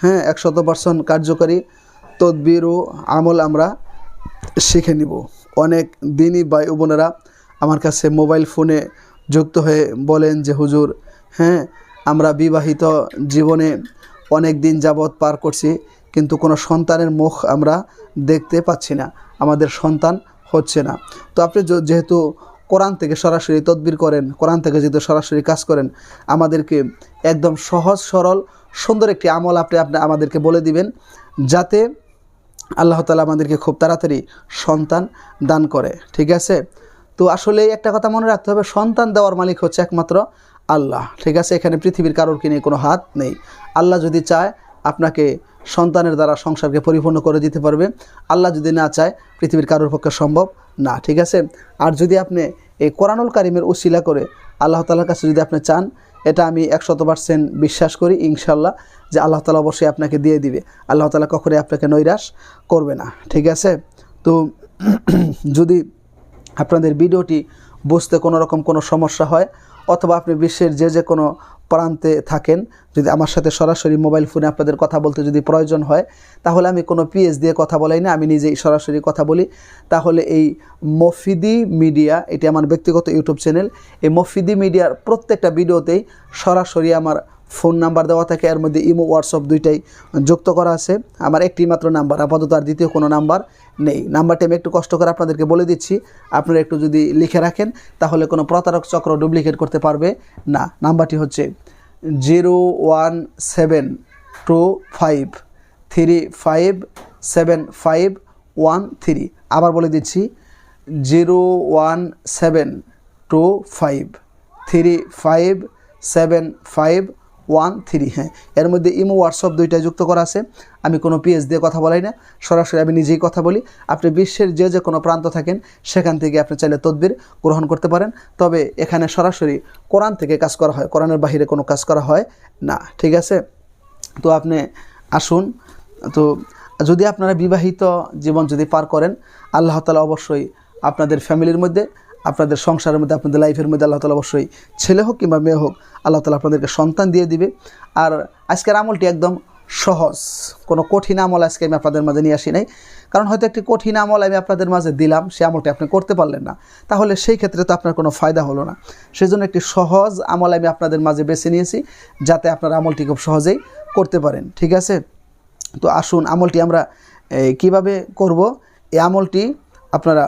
হ্যাঁ একশত পার্সেন্ট কার্যকরী তদবির ও আমল আমরা শিখে নিব। অনেক দিনই ভাই বোনেরা আমার কাছে মোবাইল ফোনে যুক্ত হয়ে বলেন যে, হুজুর হ্যাঁ আমরা বিবাহিত জীবনে অনেক দিন যাবৎ পার করছি, কিন্তু কোনো সন্তানের মুখ আমরা দেখতে পাচ্ছি না। আমাদের সন্তান হচ্ছে না। তো আপনি যেহেতু কোরআন থেকে সরাসরি তদবির করেন, কোরআন থেকে যেহেতু সরাসরি কাজ করেন, আমাদেরকে একদম সহজ, সরল, সুন্দর একটি আমল আপনি আপনি আমাদেরকে বলে দিবেন, যাতে আল্লাহ তালা আমাদেরকে খুব তাড়াতাড়ি সন্তান দান করে। ঠিক আছে? তো আসলে একটা কথা মনে রাখতে হবে, সন্তান দেওয়ার মালিক হচ্ছে একমাত্র আল্লাহ। ঠিক আছে? এখানে পৃথিবীর কারোর কিনে কোনো হাত নেই। আল্লাহ যদি চায় আপনাকে সন্তানের দ্বারা সংসারকে পরিপূর্ণ করে দিতে পারবে। আল্লাহ যদি না চায়, পৃথিবীর কারোর পক্ষে সম্ভব না, ঠিক আছে? আর যদি আপনি এই কোরআনুল কারিমের উশিলা করে আল্লাহ তালার কাছে যদি আপনি চান, এটা আমি একশত পার্সেন্ট বিশ্বাস করি ইনশাল্লাহ যে আল্লাহ তালা অবশ্যই আপনাকে দিয়ে দিবে। আল্লাহ তালা কখনোই আপনাকে নৈরাশ করবে না, ঠিক আছে? তো যদি আপনাদের ভিডিওটি বুঝতে কোনো রকম কোনো সমস্যা হয় অথবা আপনি বিশ্বের যে যে কোনো প্রান্তে থাকেন, যদি আমার সাথে সরাসরি মোবাইল ফোনে আপনাদের কথা বলতে যদি প্রয়োজন হয়, তাহলে আমি কোনো পিএস দিয়ে কথা বলাই না, আমি নিজেই সরাসরি কথা বলি। তাহলে এই মফিদি মিডিয়া, এটি আমার ব্যক্তিগত ইউটিউব চ্যানেল, এই মফিদি মিডিয়ার প্রত্যেকটা ভিডিওতেই সরাসরি আমার ফোন নাম্বার দেওয়া থাকে, এর মধ্যে ইমো, হোয়াটসঅ্যাপ দুইটাই যুক্ত করা আছে। আমার একটি মাত্র নাম্বার, আপাতত আর দ্বিতীয় কোনো নাম্বার নেই। নাম্বারটি আমি একটু কষ্ট করে আপনাদেরকে বলে দিচ্ছি, আপনারা একটু যদি লিখে রাখেন, তাহলে কোনো প্রতারক চক্র ডুপ্লিকেট করতে পারবে না। নাম্বারটি হচ্ছে zero one seven two five three five seven five one three. আবার বলে দিচ্ছি, zero one seven two five three five seven five one three হ্যাঁ। এর মধ্যে ইমো হোয়াটসঅ্যাপ দুইটা যুক্ত করা আছে। আমি কোনো পিএস দিয়ে কথা বলাই না। সরাসরি আমি নিজেই কথা বলি। আপনি বিশ্বের যে যে কোনো প্রান্ত থাকেন, সেখান থেকে আপনি চাইলে তদবির গ্রহণ করতে পারেন। তবে এখানে সরাসরি কোরআন থেকে কাজ করা হয়। কোরআনের বাহিরে কোনো কাজ করা হয় না। ঠিক আছে? তো আপনি আসুন। তো যদি আপনারা বিবাহিত জীবন যদি পার করেন, আল্লাহ তালা অবশ্যই আপনাদের ফ্যামিলির মধ্যে আপনাদের সংসারের মধ্যে, আপনাদের লাইফের মধ্যে আল্লাহ তালা অবশ্যই ছেলে হোক কিংবা মেয়ে হোক, আল্লাহ তালা আপনাদেরকে সন্তান দিয়ে দিবে। আর আজকের আমলটি একদম সহজ। কোনো কঠিন আমল আজকে আমি আপনাদের মাঝে নিয়ে আসি নাই। কারণ হয়তো একটি কঠিন আমল আমি আপনাদের মাঝে দিলাম সে আমলটি আপনি করতে পারলেন না। তাহলে সেই ক্ষেত্রে তো আপনার কোনো ফায়দা হলো না। সেই জন্য একটি সহজ আমল আমি আপনাদের মাঝে বেছে নিয়েছি, যাতে আপনার আমলটি খুব সহজেই করতে পারেন। ঠিক আছে? তো আসুন, আমলটি আমরা কীভাবে করব? এই আমলটি আপনারা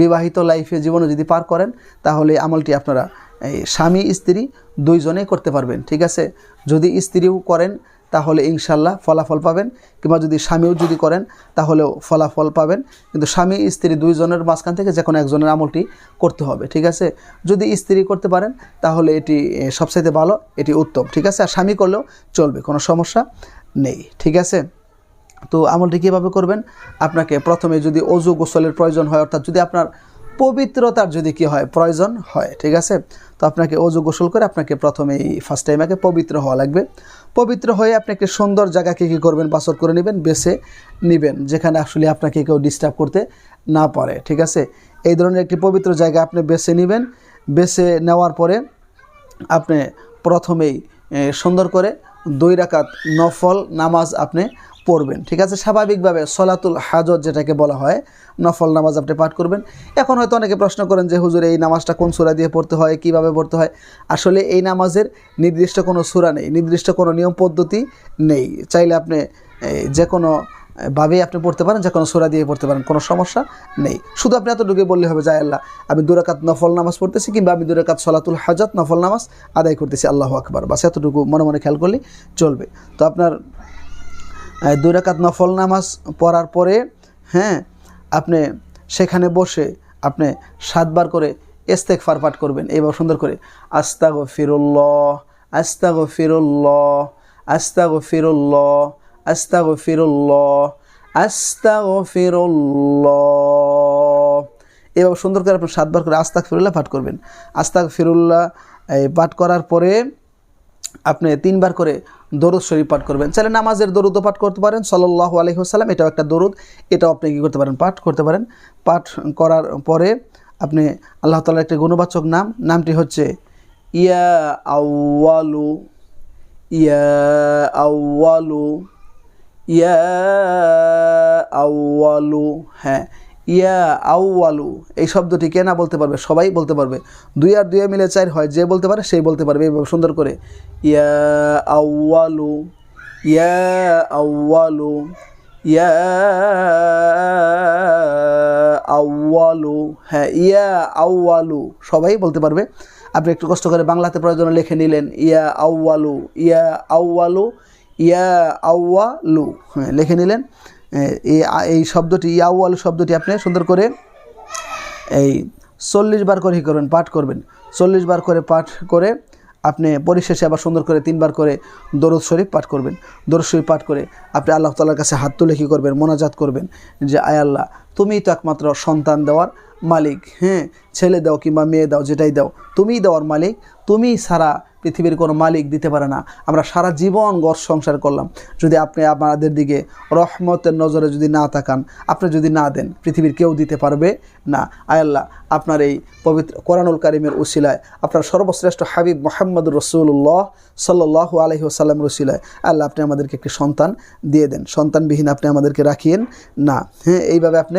বিবাহিত লাইফে জীবনে যদি পার করেন, তাহলে আমলটি আপনারা, এই স্বামী, স্ত্রী দুইজনেই করতে পারবেন, ঠিক আছে? যদি স্ত্রীও করেন, তাহলে ইনশাল্লাহ ফলাফল পাবেন, কিংবা যদি স্বামীও যদি করেন, তাহলেও ফলাফল পাবেন। কিন্তু স্বামী, স্ত্রী দুইজনের মাঝখান থেকে যে কোনো একজনের আমলটি করতে হবে, ঠিক আছে? যদি স্ত্রী করতে পারেন, তাহলে এটি সবচাইতে ভালো, এটি উত্তম, ঠিক আছে? আর স্বামী করলেও চলবে, কোনো সমস্যা নেই, ঠিক আছে? তো আমলটি কীভাবে করবেন? আপনাকে প্রথমে যদি অজু গোসলের প্রয়োজন হয়, অর্থাৎ যদি আপনার পবিত্রতার যদি কি হয়, প্রয়োজন হয়, ঠিক আছে? তো আপনাকে অজু গোসল করে আপনাকে প্রথমে এই ফার্স্ট টাইম আগে পবিত্র হওয়া লাগবে। পবিত্র হয়ে আপনি একটি সুন্দর জায়গাকে কী করবেন? বাসর করে নেবেন, বেছে নেবেন, যেখানে আসলে আপনাকে কেউ ডিস্টার্ব করতে না পারে, ঠিক আছে? এই ধরনের একটি পবিত্র জায়গা আপনি বেছে নেবেন। বেছে নেওয়ার পরে আপনি প্রথমেই সুন্দর করে দুই রাকাত নফল নামাজ আপনি পড়বেন, ঠিক আছে? স্বাভাবিকভাবে সলাতুল হাজত যেটাকে বলা হয়, নফল নামাজ আপনি পাঠ করবেন। এখন হয়তো অনেকে প্রশ্ন করেন যে, হুজুর, এই নামাজটা কোন সুরা দিয়ে পড়তে হয়? কীভাবে পড়তে হয়? আসলে এই নামাজের নির্দিষ্ট কোনো সুরা নেই, নির্দিষ্ট কোনো নিয়ম পদ্ধতি নেই। চাইলে আপনি যে কোনো ভাবেই আপনি পড়তে পারেন, যে কোনো সুরা দিয়ে পড়তে পারেন, কোনো সমস্যা নেই। শুধু আপনি এতটুকু বললে হবে যায় আল্লাহ, আমি দুরাকাত নফল নামাজ পড়তেছি কিংবা আমি দুরাকাত সলাতুল হাজত, নফল নামাজ আদায় করতেছি। আল্লাহ আকবার। বাস এতটুকু মনে মনে খেয়াল করলেই চলবে। তো আপনার দুই রাকাত নফল নামাজ পড়ার পরে হ্যাঁ আপনি সেখানে বসে আপনি সাতবার করে ইস্তেকফার পাঠ করবেন। এইবার সুন্দর করে আস্তাগো ফিরুল্লাহ আস্তাগো ফিরুল্লাহ আস্তাগো ফিরুল্লাহ আস্তাগফিরুল্লাহ আস্তাগফিরুল্লাহ। এভাবে সুন্দর করে আপনি সাতবার করে আস্তাক ফিরুল্লাহ পাঠ করবেন। আস্তাক ফিরুল্লাহ পাঠ করার পরে আপনি তিনবার করে দরুদ শরীফ পাঠ করবেন। চাইলে নামাজের দরুদও পাঠ করতে পারেন সাল্লাহ আলহিহাসাল্লাম এটাও একটা দরুদ। এটাও আপনি কী করতে পারেন? পাঠ করতে পারেন। পাঠ করার পরে আপনি আল্লাহ তালার একটি গুণবাচক নাম, নামটি হচ্ছে ইয়া আউয়ালু ইয়া আউয়ালু ইয়া আউয়ালু হ্যাঁ। ইয়া আউয়ালু এই শব্দটি কে না বলতে পারবে? সবাই বলতে পারবে। দুই আর দুই মিলে চার হয়, যে বলতে পারে সেই বলতে পারবে। এইভাবে সুন্দর করে। ইয়া আউয়ালু ইয়া আউয়ালু ইয়া আউয়ালু হ্যাঁ ইয়া আউয়ালু সবাই বলতে পারবে। আপনি একটু কষ্ট করে বাংলাতে প্রয়োজনে লিখে নিলেন, ইয়া আউয়ালু ইয়া আউয়ালু ইয়া আউয়ালু হ্যাঁ লিখে নিলেন। এই শব্দটি ইয়াওয়াল শব্দটি আপনি সুন্দর করে এই চল্লিশ বার করে করবেন, পাঠ করবেন। চল্লিশ বার করে পাঠ করে আপনি পরিশেষে আবার সুন্দর করে তিনবার করে দরদ শরীফ পাঠ করবেন। দরদ শরীফ পাঠ করে আপনি আল্লাহ তালার কাছে হাত তুলে কী করবেন? মোনাজাত করবেন যে, আয় আল্লাহ তুমিই তো একমাত্র সন্তান দেওয়ার মালিক। হ্যাঁ ছেলে দাও কিংবা মেয়ে দাও, যেটাই দাও, তুমিই দেওয়ার মালিক। তুমি সারা পৃথিবীর কোনো মালিক দিতে পারে না। আমরা সারা জীবন গড় সংসার করলাম। যদি আপনি আমাদের দিকে রহমতের নজরে যদি না তাকান, আপনি যদি না দেন, পৃথিবীর কেউ দিতে পারবে না। আয়াল্লাহ আপনার এই পবিত্র কোরআনুল কারিমের উসিলায়, আপনার সর্বশ্রেষ্ঠ হাবিব মোহাম্মদ রসুল্লাহ সাল্লাহ আলহি আসাল্লাম রসিলায় আল্লাহ, আপনি আমাদেরকে একটি সন্তান দিয়ে দেন। সন্তানবিহীন আপনি আমাদেরকে রাখিয়েন না। হ্যাঁ এইভাবে আপনি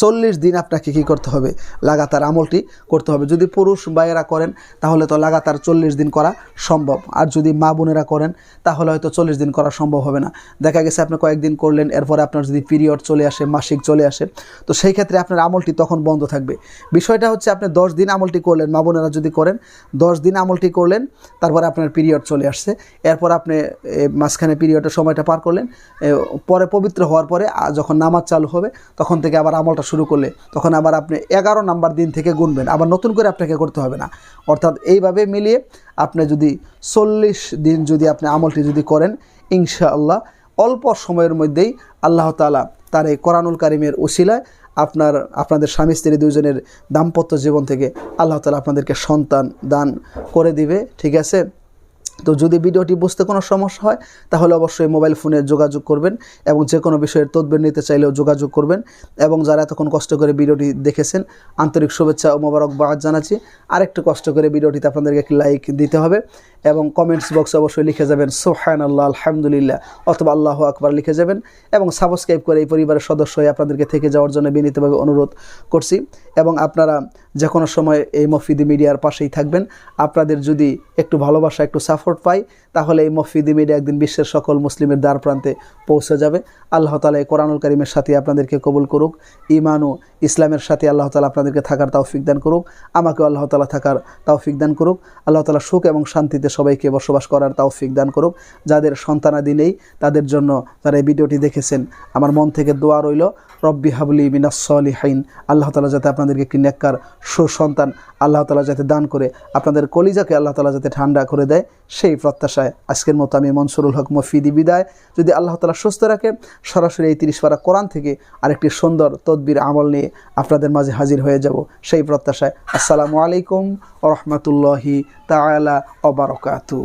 চল্লিশ দিন আপনাকে কী করতে হবে? লাগাতার আমলটি করতে হবে। যদি পুরুষ ভাইয়েরা করেন, তাহলে তো লাগাতার চল্লিশ দিন করা সম্ভব। আর যদি মা বোনেরা করেন, তাহলে হয়তো চল্লিশ দিন করা সম্ভব হবে না। দেখা গেছে আপনি কয়েকদিন করলেন, এরপরে আপনার যদি পিরিয়ড চলে আসে, মাসিক চলে আসে, তো সেই ক্ষেত্রে আপনার আমলটি তখন বন্ধ থাকবে। বিষয়টা হচ্ছে আপনি দশ দিন আমলটি করলেন, মা বোনেরা যদি করেন, দশ দিন আমলটি করলেন, তারপরে আপনার পিরিয়ড চলে আসছে। এরপর আপনি মাঝখানে পিরিয়ডের সময়টা পার করলেন পরে পবিত্র হওয়ার পরে যখন নামাজ চালু হবে, তখন থেকে আবার আমলটা শুরু করলে তখন আবার আপনি এগারো নাম্বার দিন থেকে গুনবেন। আবার নতুন করে আপনাকে করতে হবে না। অর্থাৎ এইভাবে মিলিয়ে আপনি যদি চল্লিশ দিন যদি আপনি আমলটি যদি করেন, ইনশাআল্লাহ অল্প সময়ের মধ্যেই আল্লাহ তালা তার এই কোরআনুল কারিমের উশিলায় আপনার, আপনাদের স্বামী, স্ত্রী দুজনের দাম্পত্য জীবন থেকে আল্লাহ তালা আপনাদেরকে সন্তান দান করে দিবে। ঠিক আছে? তো যদি ভিডিওটি বুঝতে কোনো সমস্যা হয়, তাহলে অবশ্যই মোবাইল ফোনে যোগাযোগ করবেন এবং যে কোনো বিষয়ের তদবির নিতে চাইলেও যোগাযোগ করবেন এবং যারা এতক্ষণ কষ্ট করে ভিডিওটি দেখেছেন, আন্তরিক শুভেচ্ছা ও মোবারকবাদ জানাচ্ছি। আরেকটু কষ্ট করে ভিডিওটিতে আপনাদেরকে একটি লাইক দিতে হবে এবং কমেন্টস বক্সে অবশ্যই লিখে যাবেন সোহান আল্লাহ আলহামদুলিল্লাহ অথবা আল্লাহ আকবার লিখে যাবেন এবং সাবস্ক্রাইব করে এই পরিবারের সদস্য হয়ে আপনাদেরকে থেকে যাওয়ার জন্য বিনীতভাবে অনুরোধ করছি এবং আপনারা যে কোনো সময় এই মফিদি মিডিয়ার পাশেই থাকবেন। আপনাদের যদি একটু ভালোবাসা, একটু সাপোর্ট পাই, তাহলে এই মফিদি মিডিয়া একদিন বিশ্বের সকল মুসলিমের দ্বার প্রান্তে পৌঁছে যাবে। আল্লাহ তালা এই কোরআনুল করিমের সাথে আপনাদেরকে কবুল করুক। ইমান ও ইসলামের সাথে আল্লাহ তালা আপনাদেরকে থাকার তৌফিক দান করুক। আমাকেও আল্লাহ তালা থাকার তৌফিক দান করুক। আল্লাহ তালা সুখ এবং শান্তিতে সবাইকে বসবাস করার তৌফিক দান করুক। যাদের সন্তানাদি নেই, তাদের জন্য তারা এই ভিডিওটি দেখেছেন। আমার মন থেকে দোয়া রইল, রব্বি হাবলি মিনাসলি হাইন আল্লাহ তালা যাতে আপনাদেরকে একটি নেককার সুসন্তান আল্লাহ তালা যাতে দান করে, আপনাদের কলিজাকে আল্লাহ তালা যাতে ঠান্ডা করে দেয়, সেই প্রত্যাশায় আজকের মতো আমি মনসুরুল হক মফিদি বিদায়। যদি আল্লাহ তালা সুস্থ রাখে, সরাসরি এই তিরিশ পারা কোরআন থেকে আরেকটি সুন্দর তদ্বির আমল নিয়ে আপনাদের মাঝে হাজির হয়ে যাব। সেই প্রত্যাশায় আসসালামু আলাইকুম রহমতুল্লাহি তালা অবরকাতু